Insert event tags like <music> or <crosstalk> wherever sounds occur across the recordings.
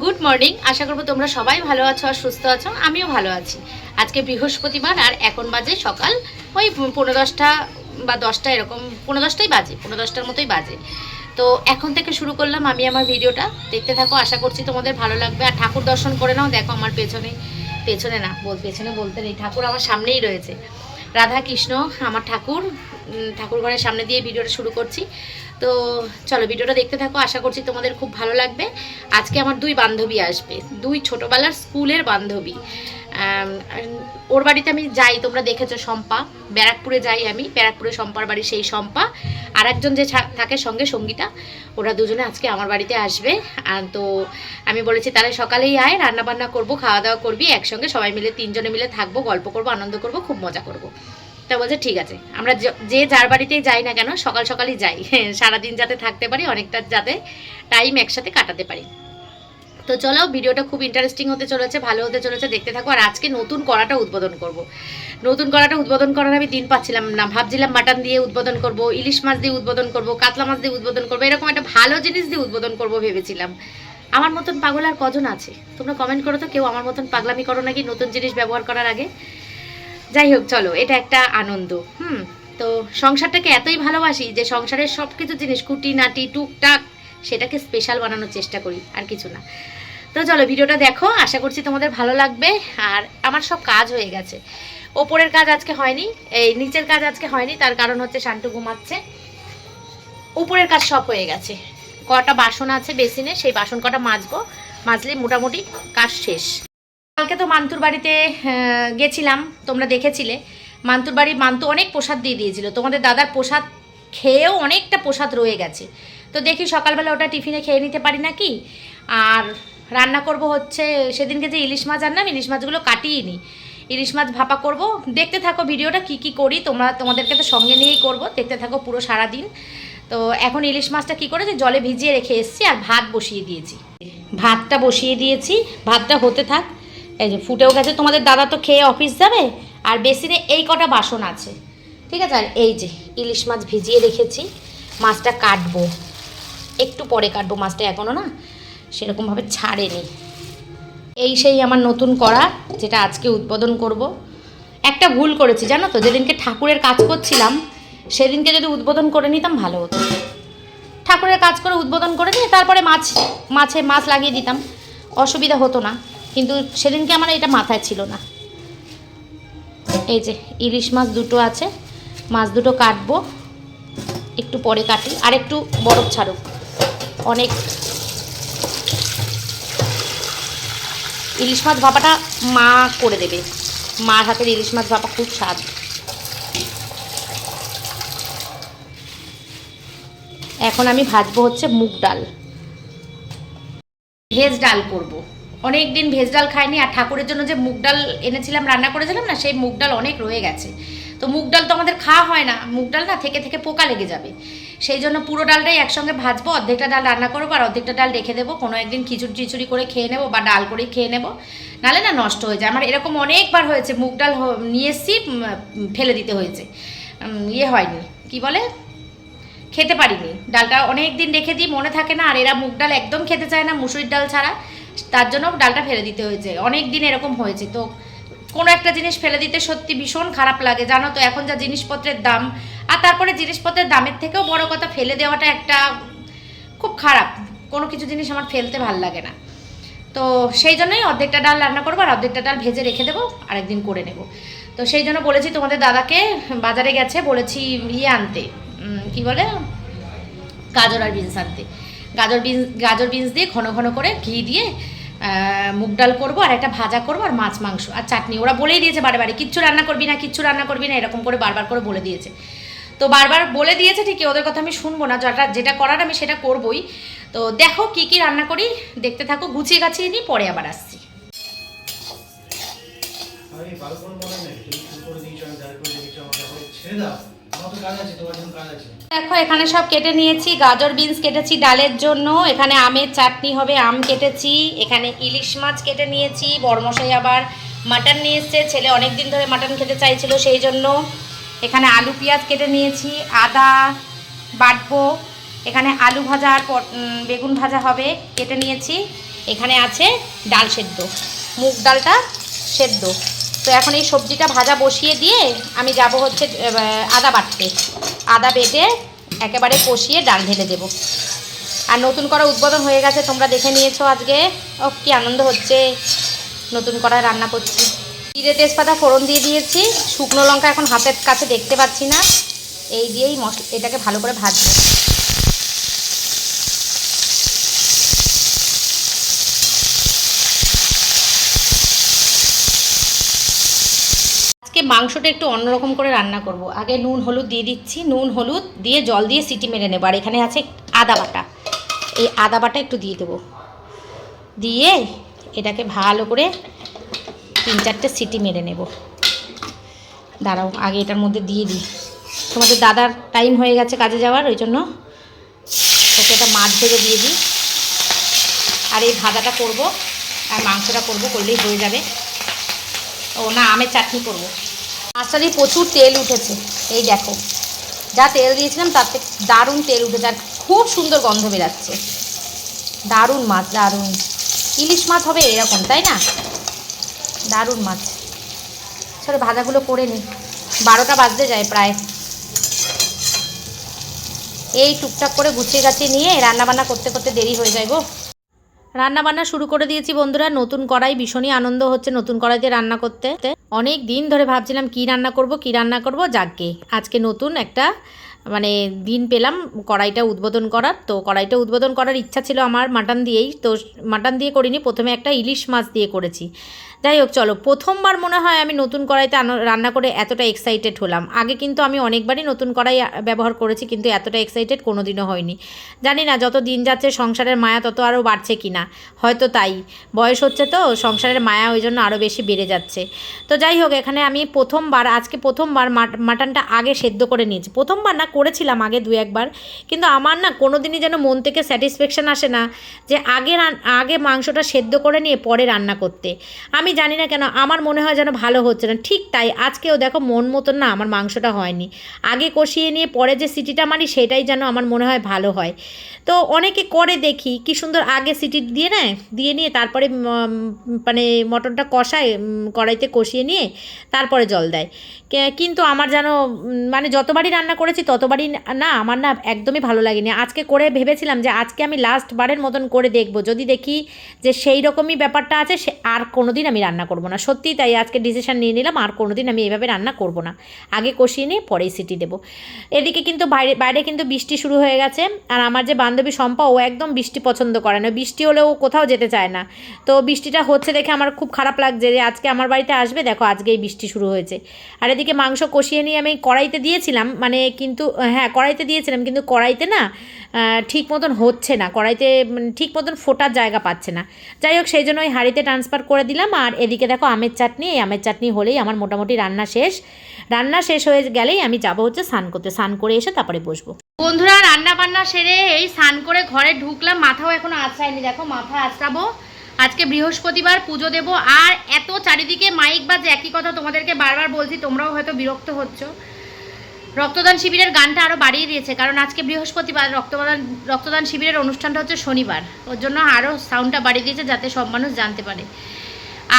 Good morning আশা করব তোমরা সবাই ভালো আছো আর সুস্থ আছো, আমিও ভালো আছি। আজকে বৃহস্পতিবার আর এখন বাজে সকাল, ওই পনেরো দশটা বা দশটা এরকম, পনেরো দশটাই বাজে, পনেরো দশটার মতোই বাজে। তো এখন থেকে শুরু করলাম আমি আমার ভিডিওটা, দেখতে থাকো, আশা করছি তোমাদের ভালো লাগবে। আর ঠাকুর দর্শন করে নাও, দেখো আমার পেছনে পেছনে না, বল, পেছনে বলতে নেই, ঠাকুর আমার সামনেই রয়েছে। রাধা কৃষ্ণ আমার ঠাকুর উম, ঠাকুর ঘরের সামনে দিয়ে ভিডিওটা শুরু করছি। তো চলো ভিডিওটা দেখতে থাকো আশা করছি তোমাদের খুব ভালো লাগবে। আজকে আমার দুই বান্ধবী আসবে দুই ছোটোবেলার স্কুলের বান্ধবী। ওর বাড়িতে আমি যাই তোমরা দেখেছ শম্পা। ব্যারাকপুরে যাই আমি ব্যারাকপুরে শম্পার বাড়ি সেই শম্পা। আর একজন যে থাকে সঙ্গে সঙ্গীতা ওরা দুজনে আজকে আমার বাড়িতে আসবে। আর তো আমি বলেছি তাহলে সকালেই আয় রান্না বান্না করব খাওয়া দাওয়া করবি একসঙ্গে সবাই মিলে তিনজনে মিলে থাকব গল্প করব আনন্দ করব খুব মজা করব। তা বলছে, ঠিক আছে, আমরা য- যার বাড়িতেই যাই না কেন, সকাল সকালই যাই। <laughs> সারাদিন যাতে থাকতে পারি, অনেকটা যাতে টাইম একসাথে কাটাতে পারি। তো চলো, ভিডিওটা খুব ইন্টারেস্টিং হতে চলেছে, ভালো হতে চলেছে, দেখতে থাকো। আর আজকে নতুন কড়াটা উদ্বোধন করব। নতুন কড়াটা উদ্বোধন করার আমি দিন পাচ্ছিলাম না। ভাবছিলাম মাটন দিয়ে উদ্বোধন করব, ইলিশ মাছ দিয়ে উদ্বোধন করব, কাতলা মাছ দিয়ে উদ্বোধন করব, এরকম একটা ভালো জিনিস দিয়ে উদ্বোধন করব ভেবেছিলাম। আমার মতন পাগল আর কজন আছে? তোমরা কমেন্ট করো তো, কেউ আমার মতন পাগলামি করো নাকি নতুন জিনিস ব্যবহার করার আগে? যাই হোক, চলো, এটা একটা আনন্দ, হুম? তো সংসারটাকে এতই ভালোবাসি যে সংসারের সব কিছু জিনিস কুটি নাটি, টুকটাক, সেটাকে স্পেশাল বানানোর চেষ্টা করি, আর কিছু না। তো চলো, ভিডিওটা দেখো, আশা করছি তোমাদের ভালো লাগবে, আর আমার সব কাজ হয়ে গেছে। ওপরের কাজ আজকে হয়নি, এই নিচের কাজ আজকে হয়নি, তার কারণ হচ্ছে শান্টু ঘুমাচ্ছে। উপরের কাজ সব হয়ে গেছে। কটা বাসন আছে বেসিনে, সেই বাসন কটা মাজবো, মাজলে মোটামুটি কাজ শেষ। কালকে তো মান্তুর বাড়িতে গেছিলাম, তোমরা দেখেছিলে। মান্তুর বাড়ি, মান্তু অনেক প্রসাদ দিয়ে দিয়েছিল। তোমাদের দাদার প্রসাদ খেয়েও অনেকটা প্রসাদ রয়ে গেছে। তো দেখি সকালবেলা ওটা টিফিনে খেয়ে নিতে পারি নাকি? আর রান্না করব হচ্ছে, সেদিনকে যে ইলিশ মাছ আনলাম, ইলিশ মাছগুলো কাটিয়ে নি ইলিশ মাছ ভাপা করব। দেখতে থাকো ভিডিওটা, কি কি করি, তোমরা তোমাদেরকে তো সঙ্গে নিয়েই করব। দেখতে থাকো পুরো সারা দিন তো এখন ইলিশ মাছটা কি করেছি, জলে ভিজিয়ে রেখে এসেছি আর ভাত বসিয়ে দিয়েছি। ভাতটা বসিয়ে দিয়েছি, ভাতটা হতে থাক। এই যে ফুটেও গেছে, তোমাদের দাদা তো খেয়ে অফিস যাবে, আর বেসিনে এই কটা বাসন আছে। ঠিক আছে? আর এই যে ইলিশ মাছ ভিজিয়ে রেখেছি, মাছটা কাটবো। একটু পরে কাটবো, মাছটা এখনও না সেরকমভাবে ছাড়েনি। এই সেই আমার নতুন করা যেটা আজকে উদ্বোধন করব। একটা ভুল করেছি, জানো তো? যেদিনকে ঠাকুরের কাজ করছিলাম, সেদিনকে যদি উদ্বোধন করে নিতাম ভালো হতো। ঠাকুরের কাজ করে উদ্বোধন করে নিয়ে তারপরে মাছ মাছে মাছ লাগিয়ে দিতাম। অসুবিধা হতো না। কিন্তু সেদিনকে আমার এটা মাথায় ছিল না। এই যে ইলিশ মাছ দুটো আছে, মাছ দুটো কাটবো, একটু পরে কাটি, আর একটু বরফ ছাড়ুক। অনেক ইলিশ মাছ ভাপাটা মা করে দেবে। মার হাতের ইলিশ মাছ ভাপা খুব স্বাদ। এখন আমি ভাজবো হচ্ছে মুগ ডাল। ভেজ ডাল করব। অনেক দিন ভেজ ডাল খাইনি আর ঠাকুরের জন্য যে মুগ ডাল এনেছিলাম, রান্না করেছিলাম না, সেই মুগ ডাল অনেক রয়ে গেছে। তো মুগ ডাল তো আমাদের খাওয়া হয় না, মুগ ডাল না থেকে থেকে পোকা লেগে যাবে। সেই জন্য পুরো ডালটাই একসঙ্গে ভাজবো, অর্ধেকটা ডাল রান্না করব আর অর্ধেকটা ডাল রেখে দেবো, কোনো একদিন খিচুড়ি টিচুড়ি করে খেয়ে নেব বা ডাল করেই খেয়ে নেব। নালে না নষ্ট হয়ে যায়। আমার এরকম অনেকবার হয়েছে, মুগ ডাল নিয়ে এসছি ফেলে দিতে হয়েছে। ইয়ে হয়নি, কি বলে? খেতে পারিনি। ডালটা অনেক দিন রেখে দিই, মনে থাকে না, আর এরা মুগ ডাল একদম খেতে চায় না, মুসুরির ডাল ছাড়া। তার জন্য ডালটা ফেলে দিতে হয়েছে। অনেক দিন এরকম হয়েছে। তো কোনো একটা জিনিস ফেলে দিতে সত্যি ভীষণ খারাপ লাগে, জানো তো? এখন যা জিনিসপত্রের দাম, আর তারপরে জিনিসপত্রের দামের থেকেও বড় কথা, ফেলে দেওয়াটা একটা খুব খারাপ। কোনো কিছু জিনিস আমার ফেলতে ভালো লাগে না। তো সেই জন্যই অর্ধেকটা ডাল রান্না করব, আর অর্ধেকটা ডাল ভেজে রেখে দেবো, আরেকদিন করে নেব। তো সেই জন্য বলেছি তোমাদের দাদাকে, বাজারে গেছে, বলেছি ইয়ে আনতে কি বলে? গাজর আর বিনস আনতে। গাজর বিনস গাজর বিনস দিয়ে ঘন ঘন করে ঘি দিয়ে মুগ ডাল করব, আর একটা ভাজা করব, আর মাছ মাংস আর চাটনি। ওরা বলেই দিয়েছে বারে কিচ্ছু রান্না করবি না, কিচ্ছু রান্না করবি না, এরকম করে বারবার করে বলে দিয়েছে। তো বারবার বলে দিয়েছে, ঠিকই, ওদের কথা আমি শুনব না যেটা যেটা করার আমি সেটা করবই। তো দেখো কি কি রান্না করি, দেখতে থাকো, গুছিয়ে গাছিয়ে নিই পরে আবার আসছি। ছেড়ে দাও। দেখো, এখানে সব কেটে নিয়েছি, গাজর, বিনস কেটেছি ডালের জন্য। এখানে আমের চাটনি হবে, আম কেটেছি। এখানে ইলিশ মাছ কেটে নিয়েছি বড়মশাই আবার মাটন নিয়ে এসছে। ছেলে অনেক দিন ধরে মাটন খেতে চাইছিল সেই জন্য। এখানে আলু, পেঁয়াজ কেটে নিয়েছি, আদা বাটবো। এখানে আলু ভাজা আর বেগুন ভাজা হবে, কেটে নিয়েছি। এখানে আছে ডাল সেদ্ধ, মুগ ডালটা সেদ্ধ। তো এখন এই সবজিটা ভাজা বসিয়ে দিয়ে আমি যাব হচ্ছে আদা বাটতে। আদা বেটে একেবারে কষিয়ে ডাল ঢেলে দেবো। আর নতুন করা উদ্বোধন হয়ে গেছে, তোমরা দেখে নিয়েছো আজকে। ও, কি আনন্দ হচ্ছে। নতুন করা রান্না করছি। জিরে তেজপাতা ফোড়ন দিয়ে দিয়েছি। শুকনো লঙ্কা এখন হাতের কাছে দেখতে পাচ্ছি না। এই দিয়েই মশলা এটাকে ভালো করে ভাজবো। মাংসটা একটু অন্যরকম করে রান্না করব। আগে নুন, হলুদ দিয়ে দিচ্ছি। নুন, হলুদ দিয়ে জল দিয়ে সিটি মেরে নেব। আর এখানে আছে আদা বাটা। এই আদা বাটা একটু দিয়ে দেবো। দিয়ে এটাকে ভালো করে তিন চারটে সিটি মেরে নেব। দাঁড়াও, আগে এটার মধ্যে দিয়ে দিই। তোমাদের দাদার টাইম হয়ে গেছে কাজে যাওয়ার, ওই জন্য ওকে এটা মাছ ভেজে দিয়ে দিই। আর এই ভাজাটা করব, আর মাংসটা করব, করলেই হয়ে যাবে। ও না, আমের চাটনি করব। মাছটা দিয়ে প্রচুর তেল উঠেছে। এই দেখো, যা তেল দিয়েছিলাম থেকে দারুণ তেল উঠেছে আর খুব সুন্দর গন্ধ বেরাচ্ছে। দারুণ মাছ, দারুণ। ইলিশ মাছ হবে এরকম, তাই না? দারুণ মাছ। চলো ভাজাগুলো করে নিই। বারোটা বাজতে যায় প্রায়। এই টুকটাক করে গুছিয়ে গাছিয়ে নিয়ে রান্নাবান্না করতে করতে দেরি হয়ে যায় গো। রান্না বান্না শুরু করে দিয়েছি বন্ধুরা। নতুন কড়াই ভীষণই আনন্দ হচ্ছে, নতুন কড়াইতে রান্না করতে। অনেক দিন ধরে ভাবছিলাম কি রান্না করব, কি রান্না করব যাকে আজকে নতুন একটা মানে দিন পেলাম কড়াইটা উদ্বোধন করার। তো কড়াইটা উদ্বোধন করার ইচ্ছা ছিল আমার মাটন দিয়েই। তো মাটন দিয়ে করিনি, প্রথমে একটা ইলিশ মাছ দিয়ে করেছি। যাই হোক, চলো, প্রথমবার মনে হয় আমি নতুন কড়াইতে রান্না করে এতটা এক্সাইটেড হলাম। আগে কিন্তু আমি অনেকবারই নতুন কড়াই ব্যবহার করেছি, কিন্তু এতটা এক্সাইটেড কোনো দিনও হয়নি। জানি না, যত দিন যাচ্ছে সংসারের মায়া তত আরও বাড়ছে কি না হয়তো তাই। বয়স হচ্ছে তো, সংসারের মায়া ওই জন্য আরও বেশি বেড়ে যাচ্ছে। তো যাই হোক, এখানে আমি প্রথমবার, আজকে প্রথমবার মাট- মাটনটা আগে সেদ্ধ করে নিয়েছি। প্রথমবার না, করেছিলাম আগে দু একবার, কিন্তু আমার না কোনো দিনই যেন মন থেকে স্যাটিসফ্যাকশান আসে না যে আগে আগে মাংসটা সেদ্ধ করে নিয়ে পরে রান্না করতে। আমি জানি না কেন, আমার মনে হয় যেন ভালো হচ্ছে না। ঠিক তাই, আজকেও দেখো মন মতন না, আমার মাংসটা হয়নি। আগে কষিয়ে নিয়ে পরে যে সিটিটা মারি, সেটাই যেন আমার মনে হয় ভালো হয়। তো অনেকে করে দেখি, কি সুন্দর আগে সিটি দিয়ে নেয়, দিয়ে নিয়ে তারপরে মানে মটনটা কষায় কড়াইতে কষিয়ে নিয়ে তারপরে জল দেয়। কিন্তু আমার যেন মানে যতবারই রান্না করেছি ততবারই না আমার না একদমই ভালো লাগেনি। আজকে করে ভেবেছিলাম যে আজকে আমি লাস্ট বারের মতন করে দেখব। যদি দেখি যে সেই রকমই ব্যাপারটা আছে, সে আর কোনো দিন আমি রান্না করব না। সত্যিই তাই আজকে ডিসিশান নিয়ে নিলাম, আর কোনো দিন আমি এইভাবে রান্না করব না। আগে কষিয়ে নিয়ে পরেই সিটি দেবো। এদিকে কিন্তু বাইরে বাইরে কিন্তু বৃষ্টি শুরু হয়ে গেছে, আর আমার যে বান্ধবী শম্পা, ও একদম বৃষ্টি পছন্দ করে না। বৃষ্টি হলেও কোথাও যেতে চায় না। তো বৃষ্টিটা হচ্ছে দেখে আমার খুব খারাপ লাগছে যে আজকে আমার বাড়িতে আসবে, দেখো আজকেই বৃষ্টি শুরু হয়েছে। আর এদিকে মাংস কষিয়ে নিয়ে আমি কড়াইতে দিয়েছিলাম মানে কিন্তু হ্যাঁ কড়াইতে দিয়েছিলাম, কিন্তু কড়াইতে না ঠিক মতন হচ্ছে না, কড়াইতে মানে ঠিক মতন ফোটার জায়গা পাচ্ছে না। যাই হোক, সেই জন্য ওই হাঁড়িতে ট্রান্সফার করে দিলাম, আর এদিকে দেখো আমের চাটনি, এই আমের চাটনি হলেই আমার মোটামুটি রান্না শেষ। রান্না শেষ হয়ে গেলেই আমি যাব হচ্ছে স্নান করতে, স্নান করে এসে তারপরে বসবো। বন্ধুরা রান্না বান্না সেরে এই স্নান করে ঘরে ঢুকলাম, মাথাও এখনও আছড়ায়নি দেখো মাথা আছড়াবো আজকে বৃহস্পতিবার পুজো দেব, আর এত চারিদিকে মাইক বাজে, একই কথা তোমাদেরকে বারবার বলছি, তোমরাও হয়তো বিরক্ত হচ্ছ। রক্তদান শিবিরের গানটা আরও বাড়িয়ে দিয়েছে, কারণ আজকে বৃহস্পতিবার রক্তদান রক্তদান শিবিরের অনুষ্ঠানটা হচ্ছে শনিবার। ওর জন্য আরও সাউন্ডটা বাড়িয়ে দিয়েছে যাতে সব মানুষ জানতে পারে।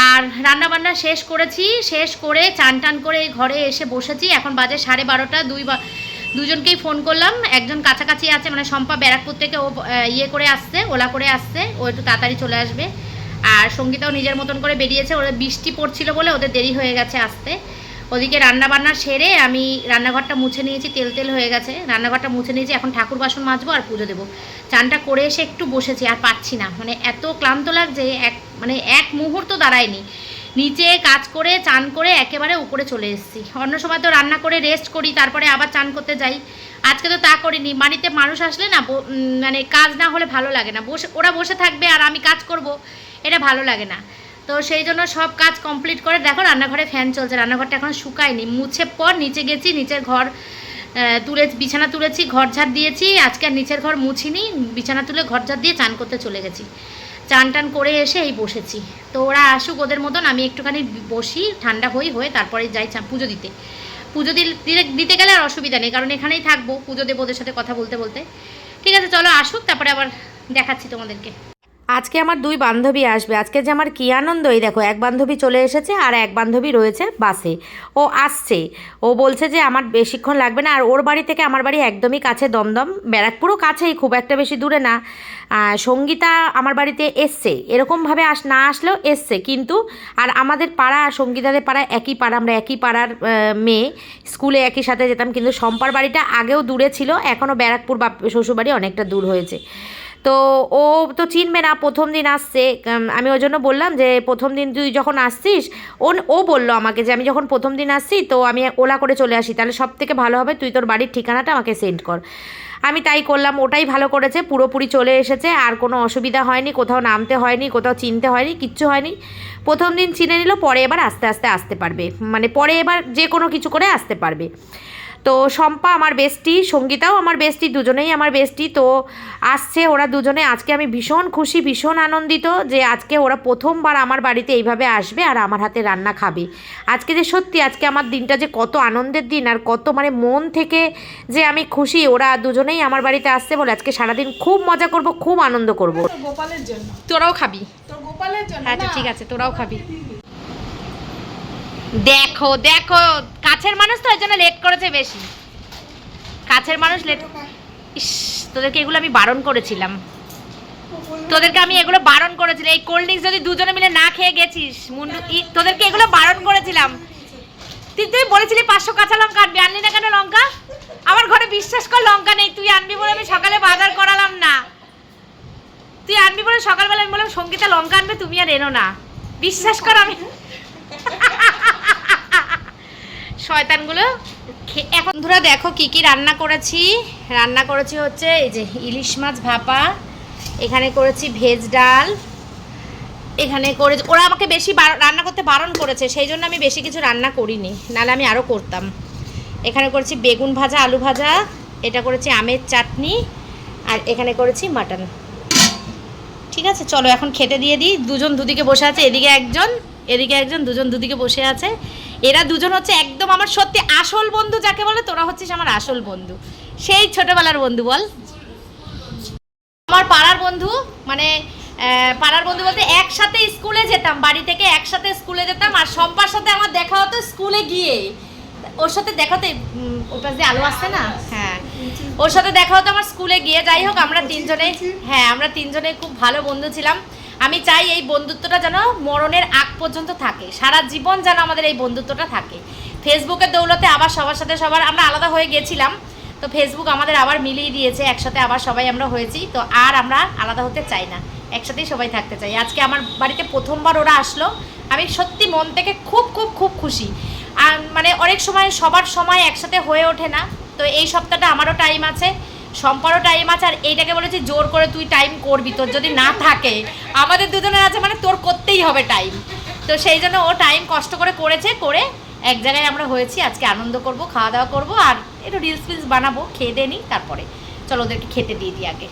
আর রান্না বান্না শেষ করেছি, শেষ করে চান টান করে ঘরে এসে বসেছি। এখন বাজে সাড়ে বারোটা, দুই বা, দুজনকেই ফোন করলাম। একজন কাছাকাছি আছে মানে শম্পা ব্যারাকপুর থেকে ও ইয়ে করে আসছে, ওলা করে আসছে, ও একটু তাড়াতাড়ি চলে আসবে। আর সঙ্গীতাও নিজের মতন করে বেরিয়েছে। ওরা বৃষ্টি পড়ছিল বলে ওদের দেরি হয়ে গেছে আসতে। ওদিকে রান্না বান্না সেরে আমি রান্নাঘরটা মুছে নিয়েছি, তেল তেল হয়ে গেছে। রান্নাঘরটা মুছে নিয়েছি, এখন ঠাকুর বাসন মাজবো আর পুজো দেবো। চানটা করে এসে একটু বসেছি আর পাচ্ছি না। মানে এত ক্লান্ত লাগছে, এক মানে এক মুহূর্ত দাঁড়ায়নি। নিচে কাজ করে, চান করে একেবারে উপরে চলে এসেছি। অন্য সময় তো রান্না করে রেস্ট করি, তারপরে আবার চান করতে যাই। আজকে তো তা করিনি। বাড়িতে মানুষ আসলে না মানে কাজ না হলে ভালো লাগে না। বসে, ওরা বসে থাকবে আর আমি কাজ করব। এটা ভালো লাগে না। তো সেই জন্য সব কাজ কমপ্লিট করে দেখো রান্নাঘরে ফ্যান চলছে, রান্নাঘরটা এখন শুকায়নি। মুছে পর নিচে গেছি, নিচের ঘর তুলে, বিছানা তুলেছি, ঘর ঝাড় দিয়েছি, আজকে আর নিচের ঘর মুছিনি, বিছানা তুলে ঘর ঝাড় দিয়ে চান করতে চলে গেছি। চান টান করে এসে এই বসেছি। তো ওরা আসুক ওদের মতন, আমি একটুখানি বসি, ঠান্ডা হই, হয়ে তারপরে যাই পুজো দিতে। পুজো দিল- দিতে গেলে আর অসুবিধা নেই, কারণ এখানেই থাকব, পুজো দেবো ওদের সাথে কথা বলতে বলতে। ঠিক আছে, চলো আসুক, তারপরে আবার দেখাচ্ছি তোমাদেরকে। আজকে আমার দুই বান্ধবী আসবে। আজকে যে আমার কী আনন্দ এই দেখো, এক বান্ধবী চলে এসেছে আর এক বান্ধবী রয়েছে বাসে। ও আসছে। ও বলছে যে আমার বেশিক্ষণ লাগবে না, আর ওর বাড়ি থেকে আমার বাড়ি একদমই কাছে, দমদম। ব্যারাকপুরও কাছেই, খুব একটা বেশি দূরে না। সঙ্গীতা আমার বাড়িতে এসছে। এরকমভাবে আস, না আসলেও এসছে। কিন্তু, আর আমাদের পাড়া আর সঙ্গীতাদের পাড়া একই পাড়া, আমরা একই পাড়ার মেয়ে। স্কুলে একই সাথে যেতাম, কিন্তু সম্পার বাড়িটা আগেও দূরে ছিল। এখনও ব্যারাকপুর বা শ্বশুরবাড়ি অনেকটা দূর হয়েছে। তো ও তো চিনবে না, প্রথম দিন আসছে। আমি ওই জন্য বললাম যে, প্রথম দিন তুই যখন আসছিস ও ও বলল আমাকে যে, আমি যখন প্রথম দিন আসছি, তো আমি ওলা করে চলে আসি। তাহলে সব থেকে ভালো হবে, তুই তোর বাড়ির ঠিকানাটা আমাকে সেন্ড কর। আমি তাই করলাম, ওটাই ভালো করেছে, পুরোপুরি চলে এসেছে, আর কোনো অসুবিধা হয়নি, কোথাও নামতে হয়নি, কোথাও চিনতে হয়নি, কিচ্ছু হয়নি। প্রথম দিন চিনে নিল, পরে এবার আস্তে আস্তে আসতে পারবে। মানে পরে এবার যে কোনো কিছু করে আসতে পারবে। তো শম্পা আমার বেস্টি সঙ্গীতাও আমার বেস্টি দুজনেই আমার বেস্টি তো আসছে ওরা দুজনে। আজকে আমি ভীষণ খুশি ভীষণ আনন্দিত যে আজকে ওরা প্রথমবার আমার বাড়িতে এইভাবে আসবে আর আমার হাতে রান্না খাবে। আজকে যে সত্যি আজকে আমার দিনটা যে কত আনন্দের দিন আর কত মানে মন থেকে যে আমি খুশি ওরা দুজনেই আমার বাড়িতে আসছে বলে আজকে সারাদিন খুব মজা করব খুব আনন্দ করব। গোপালের জন্য। তোরাও খাবি। তোর গোপালের জন্য আচ্ছা ঠিক আছে তোরাও খাবি। দেখো দেখো, কাছের মানুষ তো ওই জন্য লেট করেছে বেশি। কাছের মানুষ লেট ইস, তোদেরকে এগুলো আমি বারণ করেছিলাম। তোদেরকে আমি এগুলো বারণ করেছিলাম। এই কোল্ড ড্রিঙ্কস যদি দুজনে মিলে না খেয়ে গেছিস, মুন্ডু তোদেরকে এগুলো বারণ করেছিলাম। তুই তুই বলেছিলি পাঁচশো কাঁচা লঙ্কা আনবি, আনলি না কেন লঙ্কা? আমার ঘরে বিশ্বাস কর, লঙ্কা নেই। তুই আনবি বলে আমি সকালে বাজার করালাম না। তুই আনবি বলে সকালবেলা আমি বললাম, সঙ্গীতা লঙ্কা আনবে, তুমি আর এনো না। বিশ্বাস কর আমি শয়তানগুলো এখন ধরা দেখো কি কি রান্না করেছি। রান্না করেছি হচ্ছে এই যে ইলিশ মাছ ভাপা, এখানে করেছি ভেজ ডাল, এখানে করে ওরা আমাকে বেশি রান্না করতে বারণ করেছে, সেই জন্য আমি বেশি কিছু রান্না করিনি, নাহলে আমি আরও করতাম। এখানে করেছি বেগুন ভাজা, আলু ভাজা, এটা করেছি আমের চাটনি, আর এখানে করেছি মাটন। ঠিক আছে, চলো এখন খেতে দিয়ে দিই। দুজন দুদিকে বসে আছে, এদিকে একজন এদিকে একজন, দুজন দুদিকে বসে আছে। এরা দুজন হচ্ছে একদম আমার সত্যি আসল বন্ধু, যাকে বলে তোরা হচ্ছিস আমার আসল বন্ধু। সেই ছোটবেলার বন্ধু বল। আমার পাড়ার বন্ধু মানে পাড়ার বন্ধু বলতে একসাথে স্কুলে যেতাম, বাড়ি থেকে একসাথে স্কুলে যেতাম, আর সম্পার সাথে আমার দেখা হতো স্কুলে গিয়ে। ওর সাথে দেখা দেখাতে ওর পাশ দিয়ে আলো আসছে না? হ্যাঁ। ওর সাথে দেখা হতো আমার স্কুলে গিয়ে। যাই হোক, আমরা তিনজনে হ্যাঁ আমরা তিনজনে খুব ভালো বন্ধু ছিলাম। আমি চাই এই বন্ধুত্বটা যেন মরণের আগ পর্যন্ত থাকে। সারা জীবন যেন আমাদের এই বন্ধুত্বটা থাকে। ফেসবুকের দৌলতে আবার সবার সাথে সবার আমরা আলাদা হয়ে গেছিলাম। তো ফেসবুক আমাদের আবার মিলিয়ে দিয়েছে, একসাথে আবার সবাই আমরা হয়েছি। তো আর আমরা আলাদা হতে চাই না। একসাথেই সবাই থাকতে চাই। আজকে আমার বাড়িতে প্রথমবার ওরা আসলো। আমি সত্যি মন থেকে খুব খুব খুব খুশি। আর মানে অনেক সময় সবার সময় একসাথে হয়ে ওঠে না। তো এই সপ্তাহটা আমারও টাইম আছে। সম্পারও টাইম আছে আর এইটাকে বলেছি জোর করে তুই টাইম করবি, তোর যদি না থাকে, আমাদের দুজনের আছে মানে তোর করতেই হবে টাইম তো সেই জন্য ও টাইম কষ্ট করে করেছে, করে এক জায়গায় আমরা হয়েছি, আজকে আনন্দ করব, খাওয়া দাওয়া করব, আর একটু রিলস ফিলস বানাবো, খেয়ে দিয়ে নিই তারপরে। চলো ওদেরকে খেতে দিয়ে দিই আগে।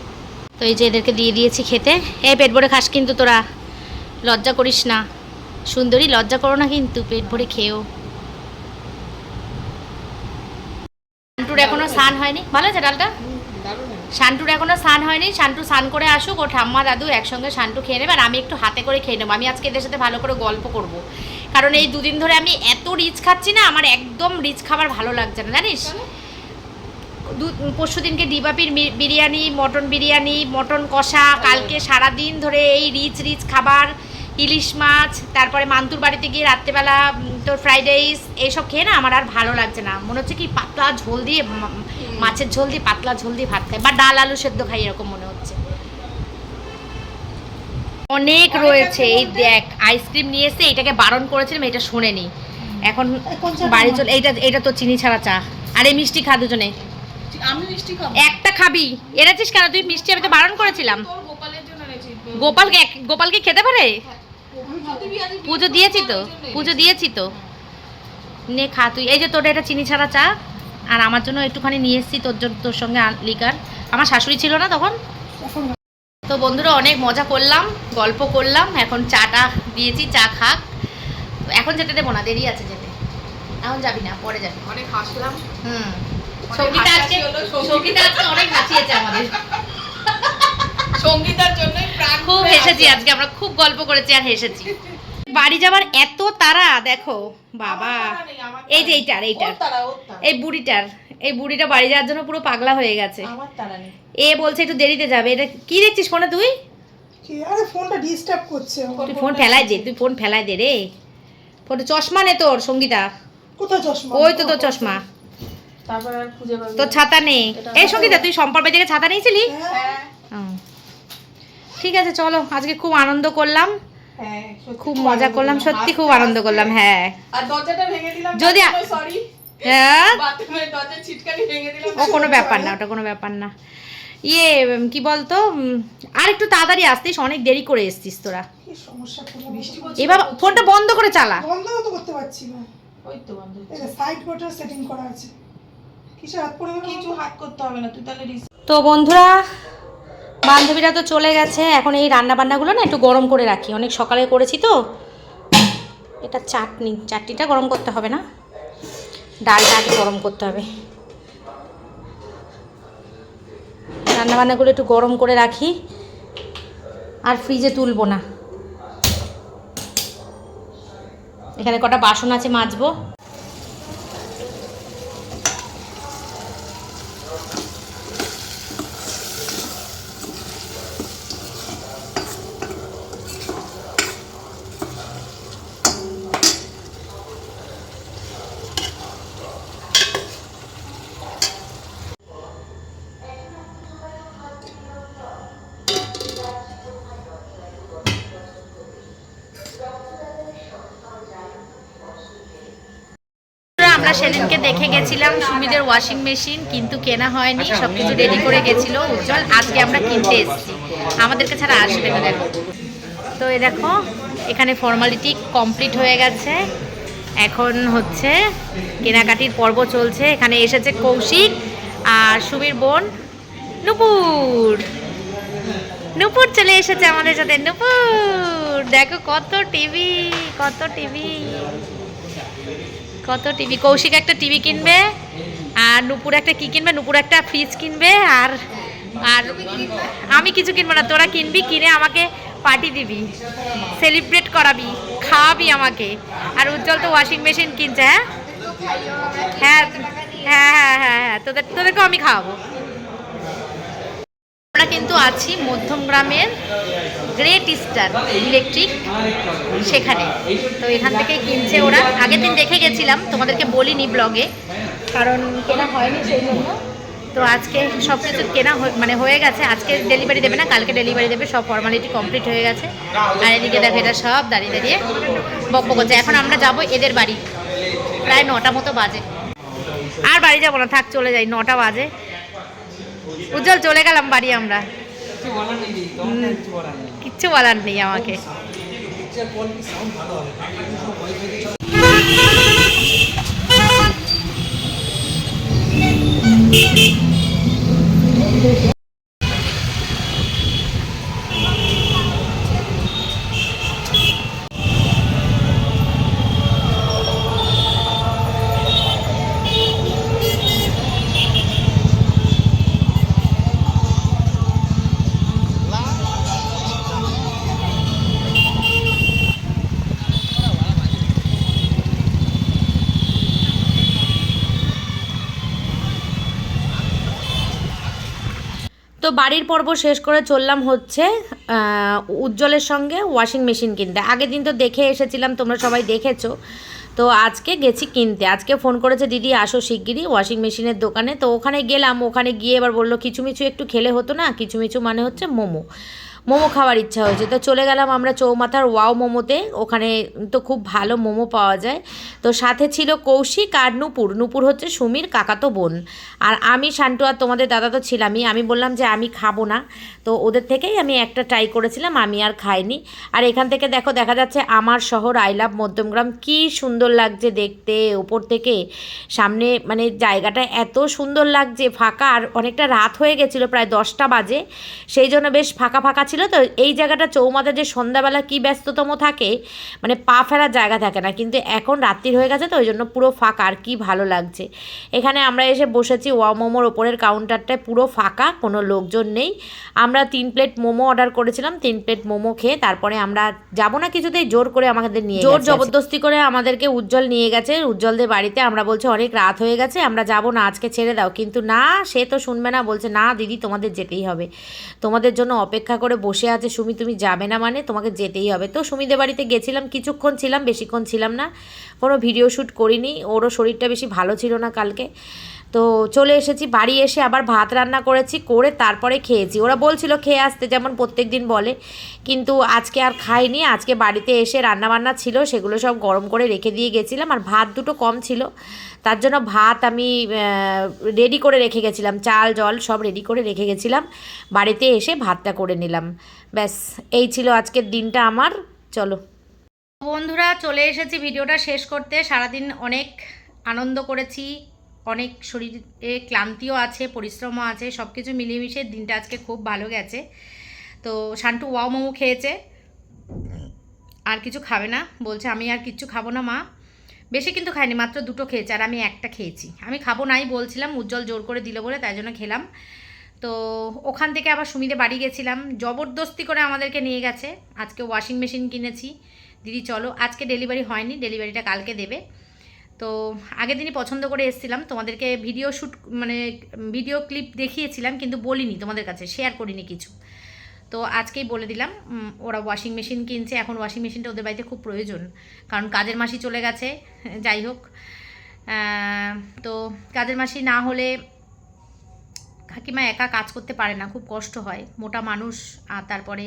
তো এই যে এদেরকে দিয়ে দিয়েছি খেতে। এই পেট ভরে খাস কিন্তু তোরা, লজ্জা করিস না। সুন্দরী, লজ্জা করো না কিন্তু, পেট ভরে খেয়েও। শান্টুর এখনও স্নান হয়নি। ভালো আছে ডালটা? শান্টুর এখনও স্নান হয়নি। শান্টু স্নান করে আসুক ও ঠাম্মা দাদু একসঙ্গে শান্টু খেয়ে নেবে আর আমি একটু হাতে করে খেয়ে নেব। আমি আজকে এদের সাথে ভালো করে গল্প করব। কারণ এই দুদিন ধরে আমি এত রিচ খাচ্ছি না আমার একদম রিচ খাবার ভালো লাগছে না জানিস? দু পরশু দিনকে ডিবাপির বিরিয়ানি মটন বিরিয়ানি মটন কষা কালকে সারা দিন ধরে এই রিচ রিচ খাবার ইলিশ মাছ তারপরে মান্তুর বাড়িতে গিয়ে রাত্রেবেলা তোর ফ্রাইড রাইস এইসব খেয়ে না আমার আর ভালো লাগছে না। মনে হচ্ছে কি পাতলা ঝোল দিয়ে মাছের ঝোল দিয়ে পাতলা ঝোল দিয়ে ভাত খাই বা ডাল আলু সেদ্ধ খাই এরকম মনে হচ্ছে। অনেক রয়েছে এই দেখ আইসক্রিম নিয়ে এসে এটাকে বারণ করেছিলাম এটা শোনেনি। এখন বাড়ি চলে এইটা এটা তো চিনি ছাড়া চা। আর এই মিষ্টি খা দুজনে। আমি মিষ্টি খাব। একটা খাবি। এনেছিস কেন? তুই মিষ্টি আমি তো বারণ করেছিলাম। গোপালকে গোপালকে খেতে পারে? পুজো দিয়েছি তো পুজো দিয়েছি তো। নে খা তুই। এই যে তোর এটা চিনি ছাড়া চা। আর আমার জন্য একটুখানি নিয়ে এসেছি তোর জন্য তোর সঙ্গে লিকার। আমার শাশুড়ি ছিল না তখন? তো বন্ধুরা অনেক মজা করলাম গল্প করলাম এখন চাটা দিয়েছি চা খাক। এখন যেতে দেবো না দেরি আছে যেতে। এখন যাবি না পরে যাবি। অনেক হাসলাম। হুম। সঙ্গীতা আজকে সঙ্গীতা- আজকে অনেক নাচিয়েছে আমাদের। সঙ্গীতার প্রাণ খুব হেসেছি আজকে আমরা খুব গল্প করেছি আর হেসেছি। বাড়ি যাবার এত তারা দেখো বাবা। এই যে এইটার এইটার। এই বুড়িটার এই বুড়িটা বাড়ি যাওয়ার জন্য পুরো পাগলা হয়ে গেছে। এ বলছে একটু দেরিতে যাবে। এটা কি দেখছিস ফোনে তুই? আরে ফোনটা ডিস্টার্ব করছে। তুই ফোন ফেলাই দে তুই ফোন ফেলাই দে রে। ফোনে চশমা নে তোর সঙ্গীতা। কোথায় চশমা? ওই তো তোর চশমা। তারপর আর খুঁজে পাবি তোর ছাতা নেই। এই সঙ্গীতা তুই সম্পর্ক থেকে ছাতা নিয়েছিলি? হ্যাঁ। ঠিক আছে চলো আজকে খুব আনন্দ করলাম। খুব খুব মজা করলাম। সত্যি খুব আনন্দ করলাম হ্যাঁ। আর দরজাটা ভেঙে দিলাম যদি- সরি হ্যাঁ? দরজা ছিটকানি ভেঙে দিলাম ও কোনো ব্যাপার না ওটা কোনো ব্যাপার না। ইয়ে কি বলতো আর একটু তাড়াতাড়ি আসতিস অনেক দেরি করে এসছিস তোরা। এবার ফোনটা বন্ধ করে চালা। বন্ধ তো করতে পারছি না। ওই তো বন্ধ সাইড বাটন সেটিং করা আছে। কিসে হাত পড়ে কিছু হাত করতে হবে না তুই তাহলে তো বন্ধুরা বান্ধবীরা তো চলে গেছে, এখন এই রান্না বান্নাগুলো না একটু গরম করে রাখি। অনেক সকালে করেছি তো। এটা চাটনি, চাটনিটা গরম করতে হবে না। ডালটা আগে গরম করতে হবে। রান্না বান্নাগুলো একটু গরম করে রাখি। আর ফ্রিজে তুলবো না। এখানে কটা বাসন আছে, মাজবো। আমরা সেদিনকে দেখে গেছিলাম সুমিদের ওয়াশিং মেশিন কিন্তু কেনা হয়নি সব কিছু রেডি করে গেছিল উজ্জ্বল আজকে আমরা কিনতে এসেছি। আমাদেরকে ছাড়া আসবে না দেখো। তো এই দেখো এখানে ফর্মালিটি কমপ্লিট হয়ে গেছে। এখন হচ্ছে কেনাকাটির পর্ব চলছে। এখানে এসেছে কৌশিক আর সুমির বোন নুপুর। নুপুর চলে এসেছে আমাদের সাথে। নুপুর দেখো কত টিভি কত টিভি কত টিভি? কৌশিক একটা টিভি কিনবে, আর নুপুর একটা কি কিনবে? নুপুর একটা ফ্রিজ কিনবে, আর আর আমি কিছু কিনবো না। তোরা কিনবি, কিনে আমাকে পার্টি দিবি সেলিব্রেট করাবি, খাওয়াবি আমাকে। আর উজ্জ্বল তো ওয়াশিং মেশিন কিনছে হ্যাঁ হ্যাঁ হ্যাঁ হ্যাঁ হ্যাঁ তোদের, তোদেরকেও আমি খাওয়াবো। আমরা কিন্তু আছি মধ্যম গ্রামের গ্রেট ইস্টার ইলেকট্রিক সেখানে। তো এখান থেকেই কিনছে ওরা। আগের দিন দেখে গেছিলাম, তোমাদেরকে বলিনি ব্লগে, কারণ কেনা হয়নি সেই জন্য তো আজকে সব কিছু কেনা মানে হয়ে গেছে। আজকে ডেলিভারি দেবে না, কালকে ডেলিভারি দেবে, সব ফর্মালিটি কমপ্লিট হয়ে গেছে। আর এদিকে দেখো, এটা সব দাঁড়িয়ে দাঁড়িয়ে বক করছে। এখন আমরা যাব এদের বাড়ি। প্রায় নটা মতো বাজে। আর বাড়ি যাব না, থাক, চলে যাই, নটা বাজে। উজ্জ্বল চলে গেলাম বাড়ি আমরা। কিচ্ছু বলার নেই আমাকে। তো বাড়ির পর্ব শেষ করে চললাম হচ্ছে উজ্জ্বলের সঙ্গে ওয়াশিং মেশিন কিনতে। আগের দিন তো দেখে এসেছিলাম, তোমরা সবাই দেখেছ। তো আজকে গেছি কিনতে। আজকে ফোন করেছে, দিদি, আসো শিগগিরই ওয়াশিং মেশিনের দোকানে। তো ওখানে গেলাম, ওখানে গিয়ে এবার বলল কিছু মিছু একটু খেলে হতো না? কিছু মিছু মানে হচ্ছে মোমো। মোমো খাওয়ার ইচ্ছা হয়েছে। তো চলে গেলাম আমরা চৌমাথার ওয়াও মোমোতে। ওখানে তো খুব ভালো মোমো পাওয়া যায়। তো সাথে ছিল কৌশিক আর নুপুর। নুপুর হচ্ছে সুমির কাকাতো বোন। আর আমি, শান্টু আর তোমাদের দাদা তো ছিলামই। আমি বললাম যে আমি খাব না। তো ওদের থেকেই আমি একটা ট্রাই করেছিলাম, আমি আর খাইনি। আর এখান থেকে দেখো, দেখা যাচ্ছে আমার শহর আই লাভ মধ্যমগ্রাম। কি সুন্দর লাগছে দেখতে ওপর থেকে। সামনে মানে জায়গাটা এত সুন্দর লাগছে, ফাঁকা। আর অনেকটা রাত হয়ে গেছিল, প্রায় দশটা বাজে। সেই জন্য বেশ ফাঁকা ফাঁকা ছিল, তো এই জায়গাটা চৌমাথা যে সন্ধ্যাবেলা কি ব্যস্ততম থাকে মানে পা ফেরার জায়গা থাকে না, কিন্তু এখন রাত্রির হয়ে গেছে, তো ওই জন্য পুরো ফাঁকা, আর কি ভালো লাগছে। এখানে আমরা এসে বসেছি ওয়া মোমোর ওপরের কাউন্টারটায়, পুরো ফাঁকা, কোনো লোকজন নেই। আমরা তিন প্লেট মোমো অর্ডার করেছিলাম, তিন প্লেট মোমো খেয়ে তারপরে আমরা যাব না কিছুতেই, জোর করে আমাদের নিয়ে জোর জবরদস্তি করে আমাদেরকে উজ্জ্বল নিয়ে গেছে, উজ্জ্বলদের বাড়িতে আমরা বলছি, অনেক রাত হয়ে গেছে, আমরা যাব না, আজকে ছেড়ে দাও। কিন্তু না, সে তো শুনবে না, বলছে, না, দিদি, তোমাদের যেতেই হবে। তোমাদের জন্য অপেক্ষা করে বসে আছে, সুমি, তুমি যাবে না মানে? তোমাকে যেতেই হবে। তো সুমিদের বাড়িতে গেছিলাম, কিছুক্ষণ ছিলাম, বেশিক্ষণ ছিলাম না। কোনো ভিডিও শ্যুট করিনি, ওরও শরীরটা বেশি ভালো ছিল না কালকে। তো চলে এসেছি, বাড়ি এসে আবার ভাত রান্না করেছি, করে তারপরে খেয়েছি। ওরা বলছিল খেয়ে আসতে, যেমন প্রত্যেক দিন বলে। কিন্তু আজকে আর খাইনি, আজকে বাড়িতে এসে রান্নাবান্না ছিল, সেগুলো সব গরম করে রেখে দিয়ে গেছিলাম। আর ভাত দুটো কম ছিল, তার জন্য ভাত আমি রেডি করে রেখে গেছিলাম। চাল, জল সব রেডি করে রেখে গেছিলাম। বাড়িতে এসে ভাতটা করে নিলাম। ব্যাস, এই ছিল আজকের দিনটা আমার। চলো। বন্ধুরা, চলে এসেছি ভিডিওটা শেষ করতে। সারাদিন অনেক আনন্দ করেছি, অনেক শরীরে ক্লান্তিও আছে, পরিশ্রমও আছে সব কিছু মিলিয়ে দিনটা আজকে খুব ভালো গেছে। তো শান্টু ওয়াও মোমো খেয়েছে। আর কিছু খাবে না, বলছে আমি আর কিচ্ছু খাব না মা। বেশি কিন্তু খাইনি, মাত্র দুটো খেয়েছে, আর আমি একটা খেয়েছি। আমি খাব নাই বলছিলাম, উজ্জ্বল জোর করে দিল বলে, তাই জন্য খেলাম। তো ওখান থেকে আবার সুমিদে বাড়ি গেছিলাম। জবরদস্তি করে আমাদেরকে নিয়ে গেছে। আজকে ওয়াশিং মেশিন কিনেছি। দিদি, চলো, আজকে ডেলিভারি হয়নি ডেলিভারিটা কালকে দেবে। তো আগের দিনই পছন্দ করে এসেছিলাম। তোমাদেরকে ভিডিও শ্যুট মানে ভিডিও ক্লিপ দেখিয়েছিলাম, কিন্তু বলিনি তোমাদের কাছে শেয়ার করিনি কিছু। তো আজকেই বলে দিলাম ওরা ওয়াশিং মেশিন কিনছে। এখন ওয়াশিং মেশিনটা ওদের বাড়িতে খুব প্রয়োজন। কারণ কাজের মাসি চলে গেছে, যাই হোক। তো কাজের মাসি না হলে কাকিমা একা কাজ করতে পারে না, খুব কষ্ট হয়। মোটা মানুষ, আর তারপরে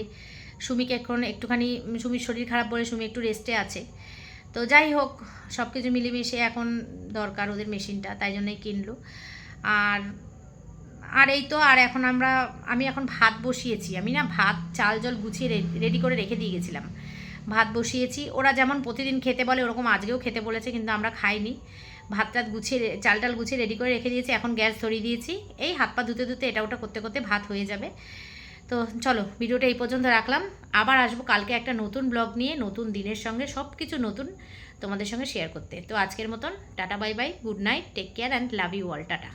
সুমিকে এখন একটুখানি, সুমির শরীর খারাপ বলে সুমি একটু রেস্টে আছে। তো যাই হোক সব কিছু মিলেমিশে এখন দরকার ওদের মেশিনটা তাই জন্যই কিনলো। আর আর এই তো, আর এখন আমরা, আমি এখন ভাত বসিয়েছি। আমি না ভাত, চাল, জল গুছিয়ে রেডি করে রেখে দিয়ে গেছিলাম। ভাত বসিয়েছি। ওরা যেমন প্রতিদিন খেতে বলে, ওরকম আজকেও খেতে বলেছে, কিন্তু আমরা খাইনি। ভাত টাত গুছিয়ে চাল টাল গুছিয়ে রেডি করে রেখে দিয়েছি। এখন গ্যাস ধরিয়ে দিয়েছি। এই হাত পা ধুতে ধুতে এটা ওটা করতে করতে ভাত হয়ে যাবে। তো চলো, ভিডিওটা এই পর্যন্ত রাখলাম। আবার আসব কালকে একটা নতুন ব্লগ নিয়ে, নতুন দিনের সঙ্গে সব কিছু নতুন তোমাদের সঙ্গে শেয়ার করতে। তো আজকের মতন, tata bye bye good night take care and love you all tata.